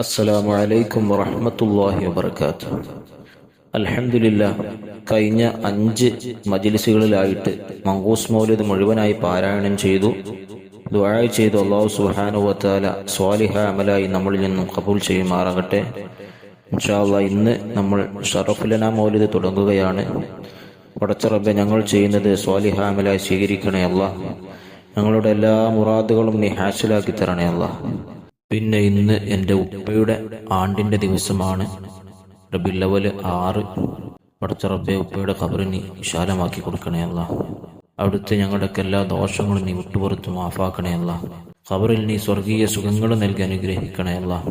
അസ്സലാമു അലൈക്കും വറഹമത്തല്ലാഹി വബർക്കാത്തു അലഹമില്ല കഴിഞ്ഞ അഞ്ച് മജിലിസുകളിലായിട്ട് മങ്കൂസ് മൗലിദ് മുഴുവനായി പാരായണം ചെയ്തു. ദുആ ചെയ്തു അള്ളാഹു സുബ്ഹാനഹു വതആല സ്വാലിഹ അമലായി നമ്മളിൽ നിന്നും കബൂൽ ചെയ്യുമാറാകട്ടെ. ഇൻഷാ അല്ലാഹ് ഇന്ന് നമ്മൾ ഷറഫുലന മൗലിദ് തുടങ്ങുകയാണ്. പടച്ചറബെ ഞങ്ങൾ ചെയ്യുന്നത് സ്വാലിഹ അമലായി സ്വീകരിക്കണേ അള്ളാഹ് ഞങ്ങളുടെ എല്ലാ മുറാദുകളും നീ ഹാസിലാക്കി തരണേ അല്ലാ പിന്നെ ഇന്ന് എന്റെ ഉപ്പയുടെ ആണ്ടിന്റെ ദിവസമാണ്. റബില്ലവൽ ആറ്. പടച്ച ഉപ്പയുടെ ഖബറിന് വിശാലമാക്കി കൊടുക്കണേ അല്ല. അവിടുത്തെ ഞങ്ങളുടെയൊക്കെ എല്ലാ ദോഷങ്ങളും നീ വിട്ടുപുറത്ത് മാഫാക്കണേ അല്ല. ഖബറിൽ നീ സ്വർഗീയ സുഖങ്ങൾ നൽകി അനുഗ്രഹിക്കണേ അല്ല.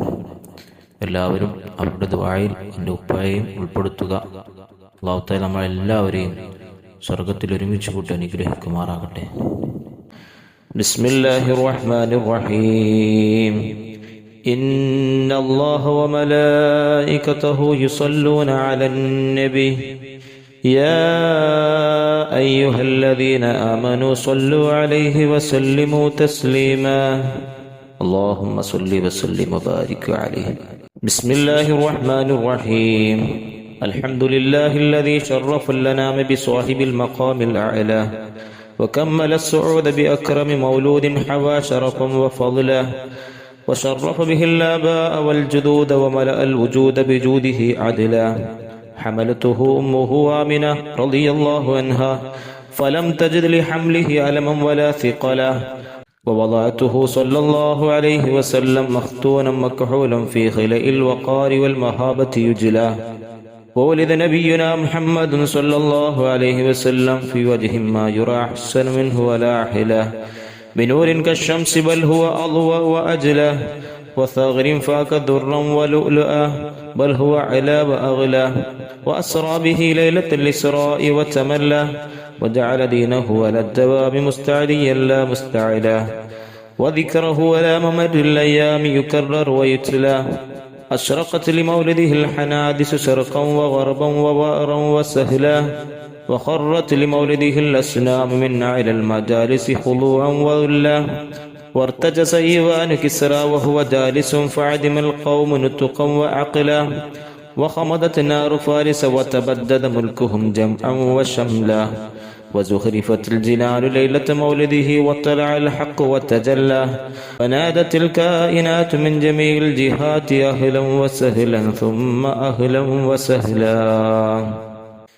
എല്ലാവരും അവരുടെ ദ്വായിൽ എന്റെ ഉപ്പായെയും ഉൾപ്പെടുത്തുക. ലോകത്തെ നമ്മളെല്ലാവരെയും സ്വർഗത്തിൽ ഒരുമിച്ച് കൂട്ടി അനുഗ്രഹിക്കുമാറാകട്ടെ. ബിസ്മില്ലാഹിർ റഹ്മാനിർ റഹീം. إن الله وملائكته يصلون على النبي. يا أيها الذين آمنوا صلوا عليه وسلموا تسليما. اللهم صل وسلم وبارك عليه. بسم الله الرحمن الرحيم. الحمد لله الذي شرف الأنام بصاحب المقام الأعلى. وكمل السعود بأكرم مولود حوى شرفا وفضلا. وشرف به الآباء والجدود وملأ الوجود بجوده عدلا. حملته أمه آمنة رضي الله عنها فلم تجد لحمله ألما ولا ثقلا. ووضعته صلى الله عليه وسلم مختونا مكحولا في خلئ الوقار والمهابة يجلا. وولد نبينا محمد صلى الله عليه وسلم في وجه ما يرى أحسن منه ولا حلا بنور كالشمس بل هو أضوى وأجلى وثغر فاك درا ولؤلؤا بل هو علا وأغلى وأسرى به ليلة الإسراء وتملى وجعل دينه على الدوام مستعليا لا مستعلا وذكره ولا ممر الأيام يكرر ويتلى. أشرقت لمولده الحنادس شرقا وغربا ووأرا وسهلا. وخرت لمولده الأسنام من أعلى المجالس خضوعا وذلا وارتجس إيوان كسرى وهو جالس فعدم القوم نتقا وعقلا وخمدت نار فارس وتبدد ملكهم جمعا وشملا. وزخرفت الجنان ليلة مولده وطلع الحق وتجلى. فنادت الكائنات من جميع الجهات أهلا وسهلا ثم أهلا وسهلا.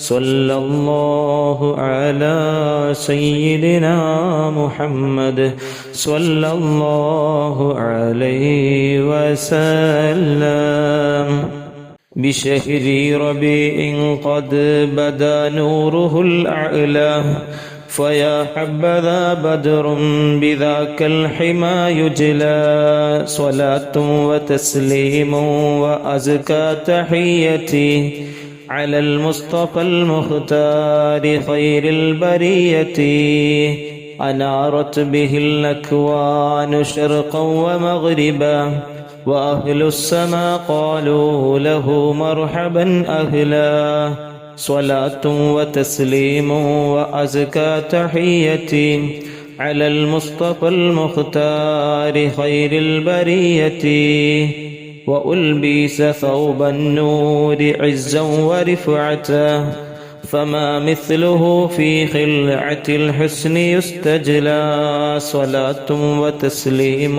صلى الله على سيدنا محمد. صلى الله عليه وسلم. بشهر ربيع قد بدا نوره الأعلى. فيا حبذا بدر بذاك الحمى يجلى. صلاة وتسليم وأزكى تحيتي. على المصطفى المختار خير البرية. أنارت به الأكوان شرقا ومغربا وأهل السماء قالوا له مرحبا أهلا. صلاة وتسليم وأزكى تحيتي على المصطفى المختار خير البرية. وألبس ثوب النور عزا ورفعة فما مثله في خلعة الحسن يستجلى صلاة وتسليم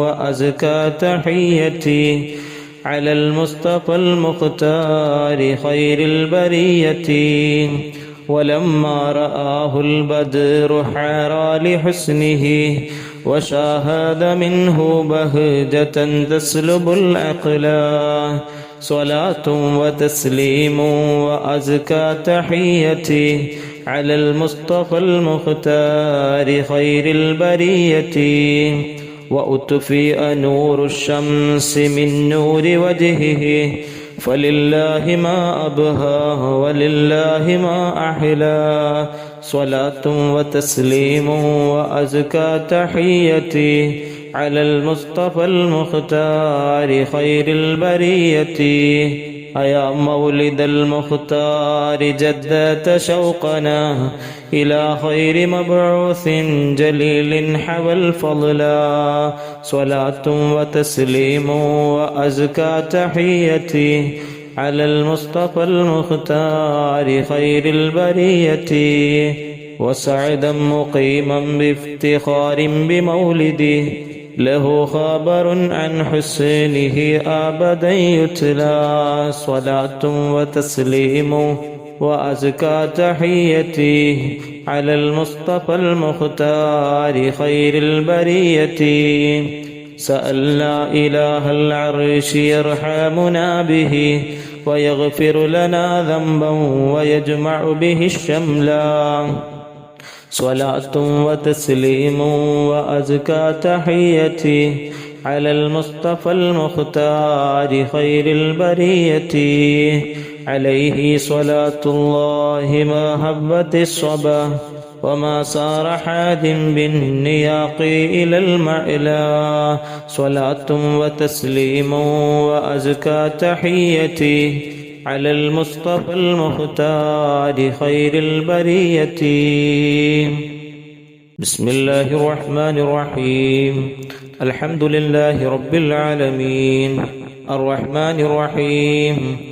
وأزكى تحيتي على المصطفى المختار خير البرية ولما رآه البدر حارى لحسنه وشاهد منه بهجة تسلب العقلا صلاة وتسليم وأزكى تحيتي على المصطفى المختار خير البرية. وأطفئ نور الشمس من نور وجهه. فلله ما أبهى ولله ما أحلى. صلاة وتسليم وأزكى تحيتي على المصطفى المختار خير البرية. أيا مولد المختار جدت شوقنا إلى خير مبعوث جليل حوى الفضلا صلاة وتسليم وأزكى تحيتي على المصطفى المختار خير البرية وسعدا مقيما بافتخار بمولده. له خبر عن حسنه أبدا يتلى صلاة وتسليم وأزكى تحيتي على المصطفى المختار خير البرية. سألنا إله العرش يرحمنا به ويغفر لنا ذنبا ويجمع به الشملا صلاة وتسليم وأزكى تحيتي على المصطفى المختار خير البرية. عليه صلاة الله ما هبت الصبا وما صار حاد بالنياق إلى المعلى صلاة وتسليم وأزكى تحيتي على المصطفى المختار خير البرية. بسم الله الرحمن الرحيم. الحمد لله رب العالمين. الرحمن الرحيم.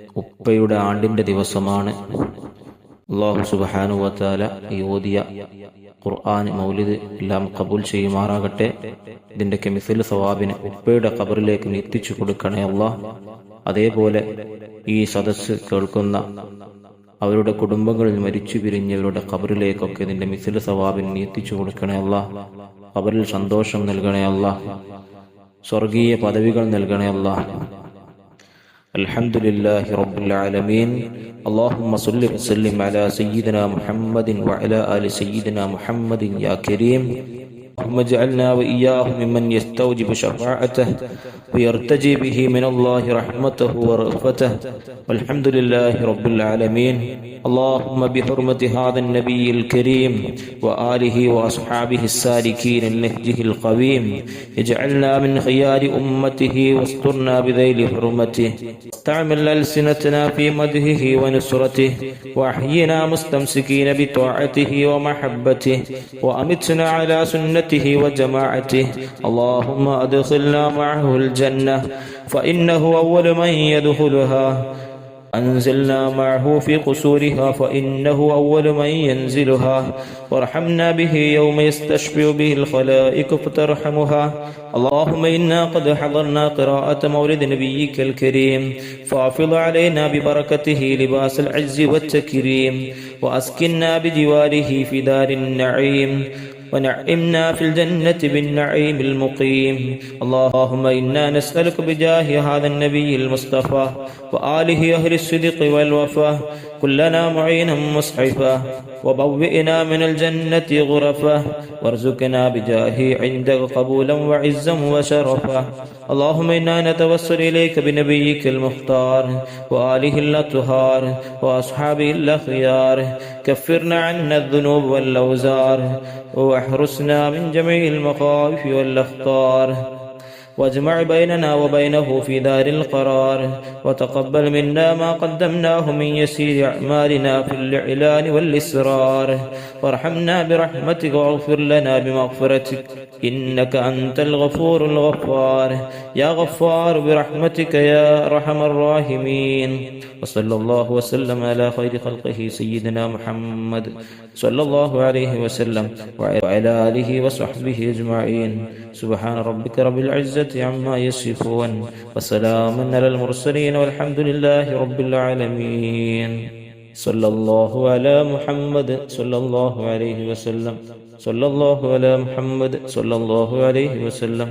ഉപ്പയുടെ ആണ്ടിന്റെ ദിവസമാണ്. അള്ളാഹു സുബാനുവത്താല യോദിയ ഖുർആൻ മൗലിദ് എല്ലാം കബൂൽ ചെയ്യുമാറാകട്ടെ. ഇതിന്റെ കെമിസിൽ സവാബിന് ഉപ്പയുടെ ഖബറിലേക്ക് എത്തിച്ചു കൊടുക്കണേ അള്ളാഹ് അതേപോലെ ഈ സദസ്സ് കേൾക്കുന്ന അവരുടെ കുടുംബങ്ങളിൽ മരിച്ചു പിരിഞ്ഞവരുടെ ഖബറിലേക്കൊക്കെ നിന്റെ മിസിൽ സവാബിന് എത്തിച്ചു കൊടുക്കണേ അല്ല. ഖബറിൽ സന്തോഷം നൽകണേ അല്ല. സ്വർഗീയ പദവികൾ നൽകണേ അല്ല. الحمد لله رب العالمين اللهم صل وسلم على سيدنا محمد وعلى آل سيدنا محمد يا كريم اللهم اجعلنا وإياه ممن يستوجب شفاعته ويرتجي به من الله رحمته ورأفته والحمد لله رب العالمين. اللهم بحرمة هذا النبي الكريم وآله وأصحابه السالكين النهجه القويم. اجعلنا من خيار أمته واسترنا بذيل حرمته. استعمل ألسنتنا في مدهه ونصرته. وأحينا مستمسكين بطاعته ومحبته. وأمتنا على سنته وجماعته. اللهم أدخلنا معه الجنة فإنه أول من يدخلها. أنزلنا معه في قصورها فإنه أول من ينزلها. وارحمنا به يوم يستشفع به الخلائق فترحمها. اللهم إنا قد حضرنا قراءة مولد نبيك الكريم فأفض علينا ببركته لباس العز والتكريم وأسكننا بجواره في دار النعيم. ونعمنا في الجنة بالنعيم المقيم. اللهم إنا نسألك بجاه هذا النبي المصطفى وآله أهل الصدق والوفاء كلنا معينا مصحفا وبوئنا من الجنة غرفا وارزقنا بجاهه عندك قبولا وعزا وشرفا. اللهم إنا نتوسل إليك بنبيك المختار وآله الأطهار وأصحابه الأخيار. كفرنا عنا الذنوب والأوزار وأحرسنا من جميع المخاوف والأخطار. واجمع بيننا وبينه في دار القرار وتقبل منا ما قدمناه من يسير أعمالنا في الإعلان والإسرار. وارحمنا برحمتك واغفر لنا بمغفرتك إنك أنت الغفور الغفار. يا غفار برحمتك يا أرحم الراحمين. وصلى الله وسلم على خير خلقه سيدنا محمد صلى الله عليه وسلم وعلى آله وصحبه أجمعين. سبحان ربك رب العزة عما يصفون وسلام على المرسلين والحمد لله رب العالمين صلى الله على محمد صلى الله عليه وسلم صلى الله على محمد صلى الله عليه وسلم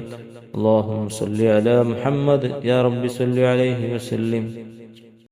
اللهم صل على محمد يا رب صل عليه وسلم